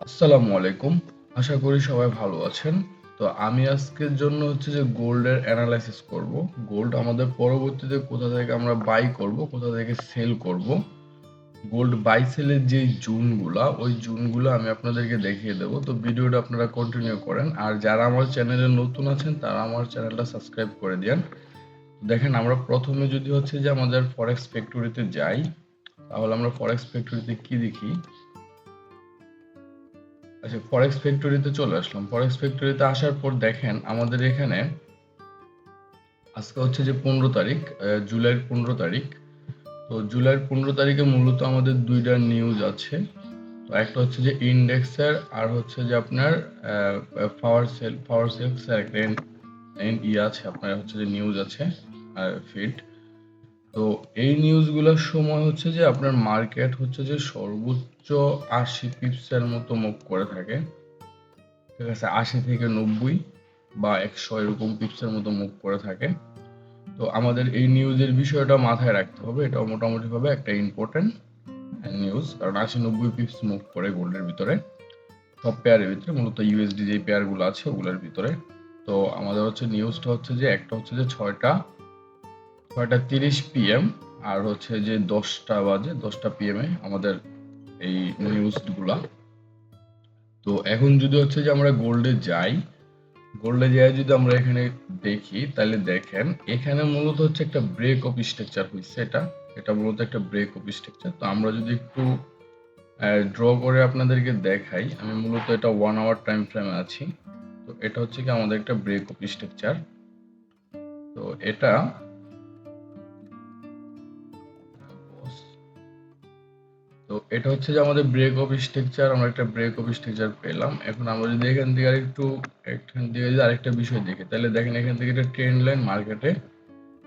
আসসালামু আলাইকুম। আশা করি সবাই ভালো আছেন। তো আমি আজকের জন্য হচ্ছে যে গোল্ডের অ্যানালাইসিস করব। গোল্ড আমাদের পরবর্তীতে কোথা থেকে আমরা বাই করব, কোথা থেকে সেল করব। গোল্ড বাই সেলের যে জুনগুলা, ওই জুনগুলো আমি আপনাদেরকে দেখিয়ে দেবো। তো ভিডিওটা আপনারা কন্টিনিউ করেন। আর যারা আমার চ্যানেলে নতুন আছেন, তারা আমার চ্যানেলটা সাবস্ক্রাইব করে দেন দেখেন, আমরা প্রথমে যদি হচ্ছে যে আমাদের ফরেক্স ফ্যাক্টরিতে যাই, তাহলে আমরা ফরেক্স ফ্যাক্টরিতে কি দেখি? আচ্ছা ফরেক্স ফ্যাক্টরিতে চলে আসলাম। ফরেক্স ফ্যাক্টরিতে আসার পর দেখেন, আমাদের এখানে আজকে হচ্ছে যে পনেরো তারিখ জুলাইয়ের পনেরো তারিখ। তো জুলাইয়ের পনেরো তারিখে মূলত আমাদের দুইটা নিউজ আছে। তো একটা হচ্ছে যে ইন্ডেক্সের আর হচ্ছে যে আপনার পাওয়ার সেল পাওয়ার সেলসের একটা ইয়ে আছে, আপনার হচ্ছে যে নিউজ আছে, আর ফিড তো এই নিউজগুলোর সময় হচ্ছে যে, আপনার মার্কেট হচ্ছে যে সর্বোচ্চ আশি পিপসের মতো মুভ করে থাকে। ঠিক আছে, আশি থেকে নব্বই বা একশো এরকম পিপসের মতো মুভ করে থাকে। তো আমাদের এই নিউজের বিষয়টা মাথায় রাখতে হবে। এটাও মোটামুটিভাবে একটা ইম্পর্টেন্ট নিউজ কারণ আশি নব্বই পিপস মুভ করে গোল্ডের ভিতরে। সব পেয়ারের ভিতরে, মূলত ইউএসডি যে পেয়ারগুলো আছে, ওগুলোর ভিতরে। তো আমাদের হচ্ছে নিউজটা হচ্ছে যে, একটা হচ্ছে যে ছয়টা ছয়টা তিরিশ পিএম আর হচ্ছে যে দশটা বাজে, দশটা পিএম এ আমাদের এই নিউজগুলা তো এখন যদি হচ্ছে যে আমরা গোল্ডে যাই গোল্ডে যাই যদি আমরা এখানে দেখি, তাহলে দেখেন, এখানে মূলত হচ্ছে একটা ব্রেক অফ স্ট্রাকচার হয়েছে এটা। এটা মূলত একটা ব্রেক অফ স্ট্রাকচার তো আমরা যদি একটু ড্র করে আপনাদেরকে দেখাই, আমি মূলত এটা ওয়ান আওয়ার টাইম ফ্রেমে আছি। তো এটা হচ্ছে কি আমাদের একটা ব্রেক অফ স্ট্রাকচার তো এটা তো এটা হচ্ছে যে আমাদের ব্রেক অফ স্ট্রাকচার আমরা একটা ব্রেক অফ স্ট্রাকচার পেলাম। এখন আমরা যদি এখান থেকে আরেকটু, এখান থেকে যদি আরেকটা বিষয় দেখি, তাহলে দেখেন এখান থেকে একটা ট্রেন্ড লাইন মার্কেটে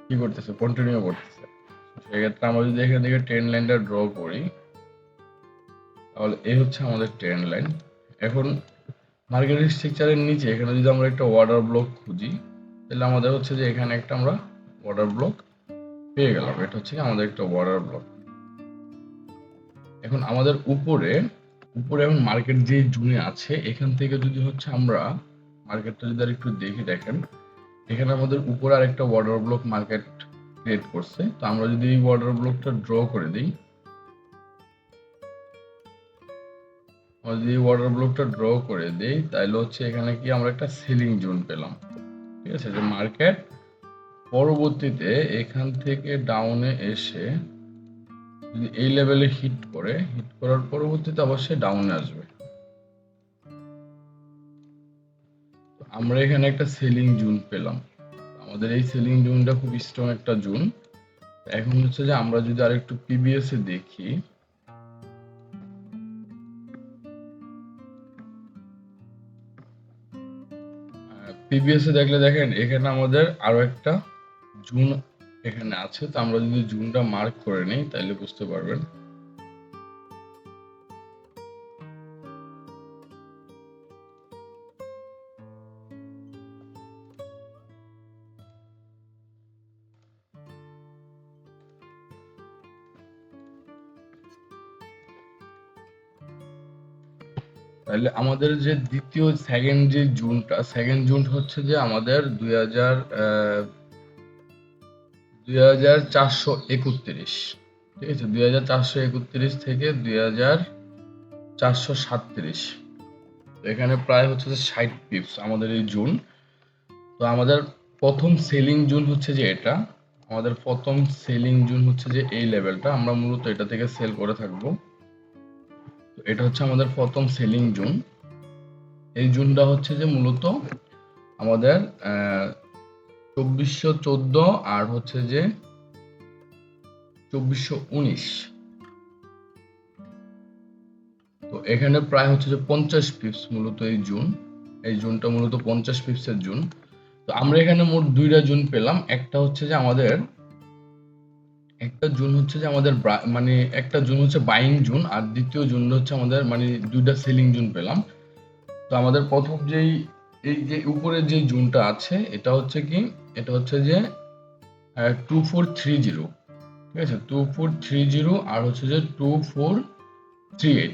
কি করতেছে? কন্টিনিউ করতেছে। সেক্ষেত্রে আমরা যদি এখান থেকে ট্রেন্ড লাইনটা ড্র করি, তাহলে এই হচ্ছে আমাদের ট্রেন্ড লাইন এখন মার্কেট স্ট্রাকচারের নিচে, এখানে যদি আমরা একটা ওয়াটার ব্লক খুঁজি, তাহলে আমাদের হচ্ছে যে এখানে একটা আমরা ওয়াটার ব্লক পেয়ে গেলাম। এটা হচ্ছে আমাদের একটা ওয়াটার ব্লক এখন আমাদের উপরে উপরে এখন মার্কেট যে জুনে আছে, এখান থেকে যদি হচ্ছে আমরা মার্কেটটা যদি আর একটু দেখি দেখেন, এখানে আমাদের উপরে আরেকটা ওয়াটার ব্লক মার্কেট ক্রিয়েট করছে। তো আমরা যদি এই ওয়ার্ডার ব্লকটা ড্র করে দিই যদি এই ওয়াটার ব্লকটা ড্র করে দিই তাহলে হচ্ছে এখানে কি আমরা একটা সেলিং জোন পেলাম। ঠিক আছে? যে মার্কেট পরবর্তীতে এখান থেকে ডাউনে এসে যদি এই লেভেলে হিট করে হিট করার পরবর্তীতে অবশ্যই ডাউনে আসবে। আমরা এখানে একটা সেলিং জুন পেলাম। আমাদের এই সেলিং জুনটা খুব স্ট্রং একটা জুন এখন হচ্ছে যে আমরা যদি আরেকটু পিবিএস এ দেখি পিবিএস এ দেখলে দেখেন, এখানে আমাদের আরও একটা জুন এখানে আছে, তো আমরা যদি জুনটা মার্ক করে নিই, তাহলে বুঝতে পারবেন। তাহলে আমাদের যে দ্বিতীয় সেকেন্ড যে জুনটা সেকেন্ড জুন হচ্ছে যে আমাদের দুই হাজার দুই হাজার চারশো একত্রিশ। ঠিক আছে? দুই হাজার চারশো একত্রিশ থেকে দুই হাজার চারশো সাতত্রিশ। এখানে প্রায় হচ্ছে যে ষাট পিপস আমাদের এই জুন। তো আমাদের প্রথম সেলিং জুন হচ্ছে যে এটা। আমাদের প্রথম সেলিং জুন হচ্ছে যে এই লেভেলটা আমরা মূলত এটা থেকে সেল করে থাকব। তো এটা হচ্ছে আমাদের প্রথম সেলিং জুন। এই জুনটা হচ্ছে যে মূলত আমাদের চব্বিশশো চোদ্দ আর হচ্ছে যে চব্বিশশো উনিশ। তো এখানে প্রায় হচ্ছে যে পঞ্চাশ পিপস মূলত এই জুন, এই জুনটা মূলত পঞ্চাশ পিপসের জুন। তো আমরা এখানে মোট দুইটা জুন পেলাম, একটা হচ্ছে যে আমাদের, একটা জুন হচ্ছে যে আমাদের মানে একটা জুন হচ্ছে বাইং জুন, আর দ্বিতীয় জুন হচ্ছে আমাদের মানে দুইটা সেলিং জুন পেলাম। তো আমাদের প্রথম যেই, এই যে উপরের যে জুনটা আছে, এটা হচ্ছে কি এটা হচ্ছে যে টু ফোর থ্রি জিরো ঠিক আছে? টু ফোর থ্রি জিরো আর হচ্ছে যে টু ফোর থ্রি এইট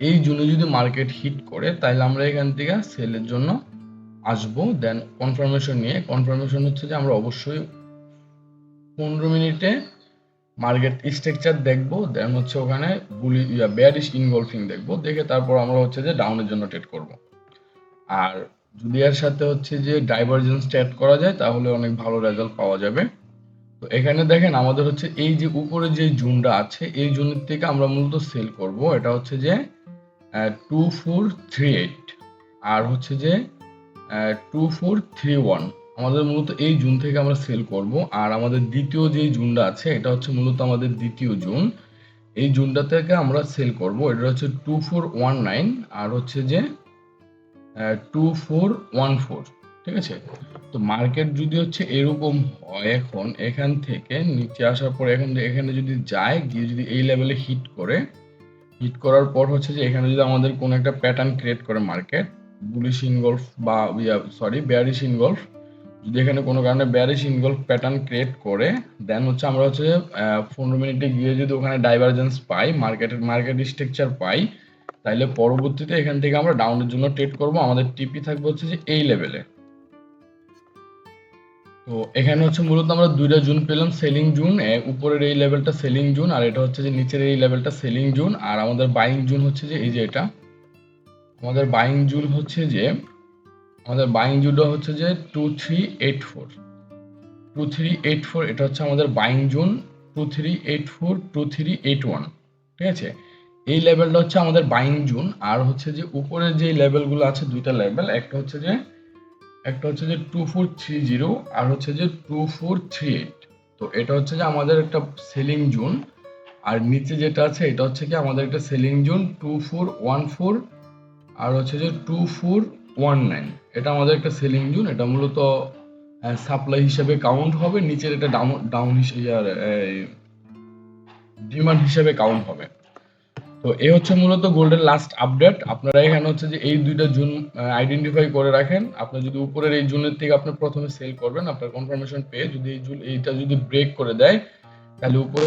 এই জুনে যদি মার্কেট হিট করে তাহলে আমরা এখান থেকে সেলের জন্য আসব। দেন কনফার্মেশন নিয়ে কনফার্মেশন হচ্ছে যে আমরা অবশ্যই পনেরো মিনিটে মার্কেট স্ট্রাকচার দেখব দেন হচ্ছে ওখানে বুলি বেয়ারিশ ইনগলফিং দেখব। দেখে তারপর আমরা হচ্ছে যে ডাউনের জন্য ট্রেড করব। আর যদি এর সাথে হচ্ছে যে ডাইভারজেন্স অ্যাড করা যায়, তাহলে অনেক ভালো রেজাল্ট পাওয়া যাবে। তো এখানে দেখেন আমাদের হচ্ছে এই যে উপরে যে জুনটা আছে, এই জুনের থেকে আমরা মূলত সেল করব। এটা হচ্ছে যে টু ফোর থ্রি এইট আর হচ্ছে যে টু ফোর থ্রি ওয়ান আমাদের মূলত এই জুন থেকে আমরা সেল করব। আর আমাদের দ্বিতীয় যে জুনটা আছে, এটা হচ্ছে মূলত আমাদের দ্বিতীয় জুন। এই জুনটা থেকে আমরা সেল করব। এটা হচ্ছে টু ফোর ওয়ান নাইন আর হচ্ছে যে টু ফোর ওয়ান ফোর ঠিক আছে? তো মার্কেট যদি হচ্ছে এরকম হয় এখন, এখান থেকে নিচে আসার পর এখান এখানে যদি যায়, গিয়ে যদি এই লেভেলে হিট করে হিট করার পর হচ্ছে যে এখানে যদি আমাদের কোনো একটা প্যাটার্ন ক্রিয়েট করে মার্কেট বুলিশ ইনগলফ বা সরি বেয়ারিশ ইনগলফ যদি এখানে কোনো কারণে বেয়ারিশ ইনগলফ প্যাটার্ন ক্রিয়েট করে দেন হচ্ছে আমরা হচ্ছে পনেরো মিনিটে গিয়ে যদি ওখানে ডাইভারজেন্স পাই মার্কেটের মার্কেট স্ট্রাকচার পাই তাইলে পরবর্তীতে এখান থেকে আমরা ডাউনের জন্য ট্রেড করব। আমাদের টিপি থাকবে হচ্ছে যে এই লেভেলে তো এখানে হচ্ছে মূলত আমরা দুইটা জুন পেলাম সেলিং জুন উপরের এই লেভেলটা সেলিং জুন, আর এটা হচ্ছে যে নিচের এই লেভেলটা সেলিং জুন, আর আমাদের বাইং জুন হচ্ছে যে এই যে এটা। আমাদের বাইং জুন হচ্ছে যে, আমাদের বাইং জুনটা হচ্ছে যে two three eight four two three eight four এটা হচ্ছে আমাদের buying zone two three eight four two three eight one ঠিক আছে? এই লেভেলটা হচ্ছে আমাদের বাইং জুন আর হচ্ছে যে উপরে যে লেভেলগুলো আছে দুইটা লেভেল একটা হচ্ছে যে, একটা হচ্ছে যে টু ফোর থ্রি জিরো আর হচ্ছে যে টু ফোর থ্রি এইট তো এটা হচ্ছে যে আমাদের একটা সেলিং জোন আর নিচে যেটা আছে, এটা হচ্ছে কি আমাদের একটা selling zone two four one four আর হচ্ছে যে টু ফোর ওয়ান নাইন এটা আমাদের একটা সেলিং জোন এটা মূলত সাপ্লাই হিসেবে কাউন্ট হবে, নিচের এটা ডাউন ডাউন হিসেবে ডিমান্ড হিসেবে কাউন্ট হবে। তো এই হচ্ছে মূলত গোল্ডের লাস্ট আপডেট আপনারা এখানে হচ্ছে যে এই দুইটা জুন আইডেন্টিফাই করে রাখেন। আপনি যদি উপরের এই জুনের থেকে আপনি প্রথমে সেল করবেন, আপনার কনফার্মেশন পেয়ে যদি এই জুন, এইটা যদি ব্রেক করে দেয়, তাহলে উপরে